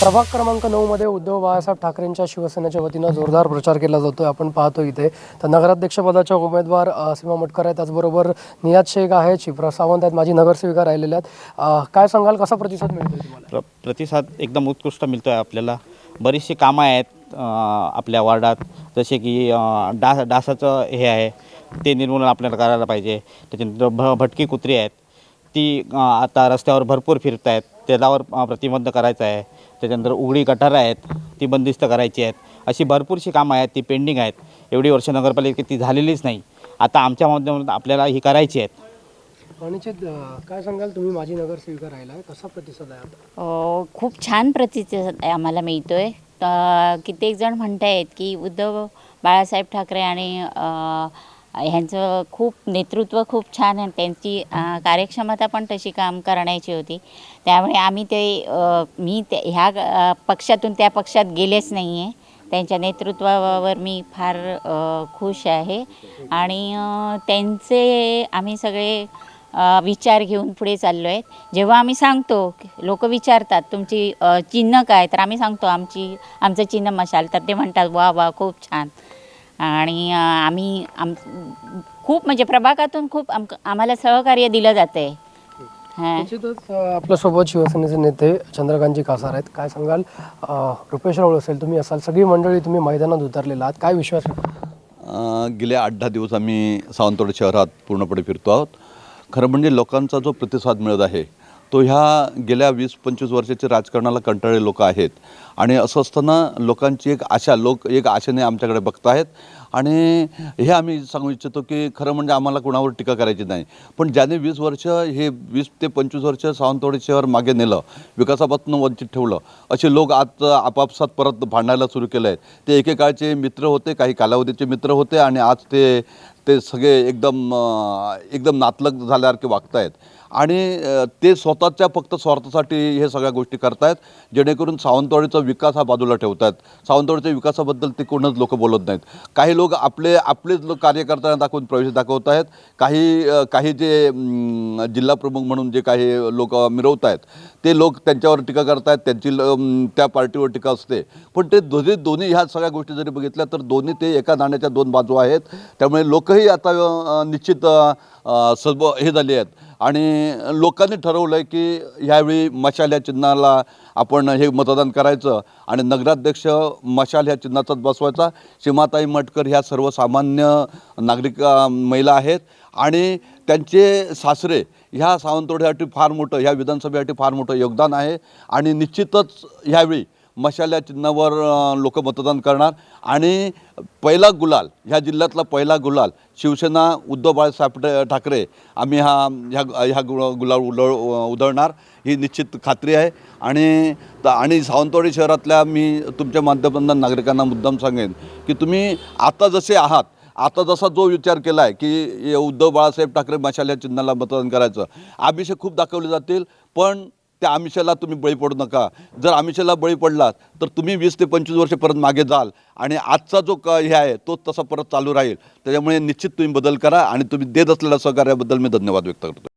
प्रभाग क्रमांक नऊमध्ये उद्धव बाळासाहेब ठाकरेंच्या शिवसेनेच्या वतीनं जोरदार प्रचार केला जातोय. आपण पाहतो इथे. तर नगराध्यक्षपदाच्या उमेदवार सीमा मटकर आहेत. त्याचबरोबर नियाज शेख आहेत शिवराज सावंत आहेत माझी नगरसेविका राहिलेल्या आहेत. काय सांगाल? कसा प्रतिसाद मिळतो प्र प्रतिसाद एकदम उत्कृष्ट मिळतो आहे आपल्याला. बरीचशी कामं आहेत आपल्या वार्डात. जसे की डास डासाचं हे आहे ते निर्मूलन आपल्याला करायला पाहिजे. त्याच्यानंतर भ भटकी कुत्री आहेत. ती आता रस्त्यावर भरपूर फिरत आहेत त्याच्यावर प्रतिबंध करायचं आहे. त्याच्यानंतर उघडी गटारं आहेत ती बंदिस्त करायची आहेत. अशी भरपूरशी कामं आहेत ती पेंडिंग आहेत. एवढी वर्ष नगरपालिकेत ती झालेलीच नाही. आता आमच्या माध्यमातून आपल्याला ही करायची आहेत. काय सांगाल तुम्ही? माझी नगरसेविका राहिला आहे कसा प्रतिसाद आहे आता? अ, खूप छान प्रतिसाद आम्हाला मिळतो आहे कित्येक जण म्हणत आहेत की उद्धव बाळासाहेब ठाकरे आणि अ, ह्यांचं खूप नेतृत्व खूप छान आहे. त्यांची कार्यक्षमता पण तशी काम करण्याची होती. त्यामुळे आम्ही ते मी ते ह्या पक्षातून त्या पक्षात गेलेच नाही आहे त्यांच्या नेतृत्वावर मी फार खुश आहे. आणि त्यांचे आम्ही सगळे विचार घेऊन पुढे चाललो आहेत जेव्हा आम्ही सांगतो लोक विचारतात तुमची चिन्ह काय? तर आम्ही सांगतो आमची आमचं चिन्ह मशाल. तर ते म्हणतात वा वा खूप छान. आणि आम्ही आम खूप म्हणजे प्रभागातून खूप आम आम्हाला सहकार्य दिलं जातं आहे निश्चितच आपल्यासोबत शिवसेनेचे नेते चंद्रकांतजी कासार आहेत. काय सांगाल? रुपेश राऊळ असेल तुम्ही असाल सगळी मंडळी तुम्ही मैदानात उतरलेला आहात. काय विश्वास आहे? अ, गेले आठ दहा दिवस आम्ही सावंतवाडी शहरात पूर्णपणे फिरतो आहोत. खरं म्हणजे लोकांचा जो प्रतिसाद मिळत आहे तो ह्या गेल्या वीस पंचवीस वर्षाचे राजकारणाला कंटाळले लोक आहेत. आणि असं असताना लोकांची एक आशा लोक एक आशेने आमच्याकडे बघत आहेत आणि हे आम्ही सांगू इच्छितो की खरं म्हणजे आम्हाला कुणावर टीका करायची नाही. पण ज्याने वीस वर्ष हे वीस ते पंचवीस वर्ष सावंतवाडी शहर मागे नेलं विकासापासून वंचित ठेवलं असे लोक आज आपापसात परत भांडायला सुरू केलं आहे ते एकेकाळचे मित्र होते काही कालावधीचे मित्र होते आणि आज ते ते सगळे एकदम एकदम नातलग झाल्यासारखे वागत आहेत आणि ते स्वतःच्या फक्त स्वार्थासाठी हे सगळ्या गोष्टी करतायत जेणेकरून सावंतवाडीचा विकास हा बाजूला ठेवत आहेत सावंतवाडीच्या विकासाबद्दल ते कोणच लोक बोलत नाहीत. काही लोक आपले आपलेच लोक कार्यकर्त्यांना दाखवून प्रवेश दाखवत आहेत काही काही जे जिल्हाप्रमुख म्हणून जे काही लोक मिरवत आहेत ते लोक त्यांच्यावर टीका करतायत त्यांची ल- त्या पार्टीवर टीका असते. पण ते दोन्ही दोन्ही ह्या सगळ्या गोष्टी जरी बघितल्या तर दोन्ही ते एका नाण्याच्या दोन बाजू आहेत. त्यामुळे लोकही आता निश्चित अं, सर्व हे झाले आहेत. आणि लोकांनी ठरवलं आहे की ह्यावेळी मशाल या चिन्हाला आपण हे मतदान करायचं आणि नगराध्यक्ष मशाल ह्या चिन्हाचाच बसवायचा. सीमाताई मटकर ह्या सर्वसामान्य नागरिक महिला आहेत आणि त्यांचे सासरे ह्या सावंतवाडीसाठी फार मोठं ह्या विधानसभेसाठी फार मोठं योगदान आहे. आणि निश्चितच ह्यावेळी मशाल्या चिन्हावर लोक मतदान करणार. आणि पहिला गुलाल ह्या जिल्ह्यातला पहिला गुलाल शिवसेना उद्धव बाळासाहेब ठाकरे आम्ही हा ह्या ह्या गु गुलाल उड उधळणार ही निश्चित खात्री आहे. आणि त- आणि सावंतवाडी शहरातल्या मी तुमच्या माध्यमांना नागरिकांना मुद्दाम सांगेन की तुम्ही आता जसे आहात आता जसा जो विचार केला आहे की उद्धव बाळासाहेब ठाकरे मशाल्या चिन्हाला मतदान करायचं अभिषेक खूप दाखवले जातील पण त्या आमिषाला तुम्ही बळी पडू नका. जर आमिषाला बळी पडलात तर तुम्ही वीस ते पंचवीस वर्षपर्यंत मागे जाल आणि आजचा जो क हे आहे तो तसा परत चालू राहील. त्याच्यामुळे निश्चित तुम्ही बदल करा आणि तुम्ही देत असलेल्या सहकार्याबद्दल मी धन्यवाद व्यक्त करतो.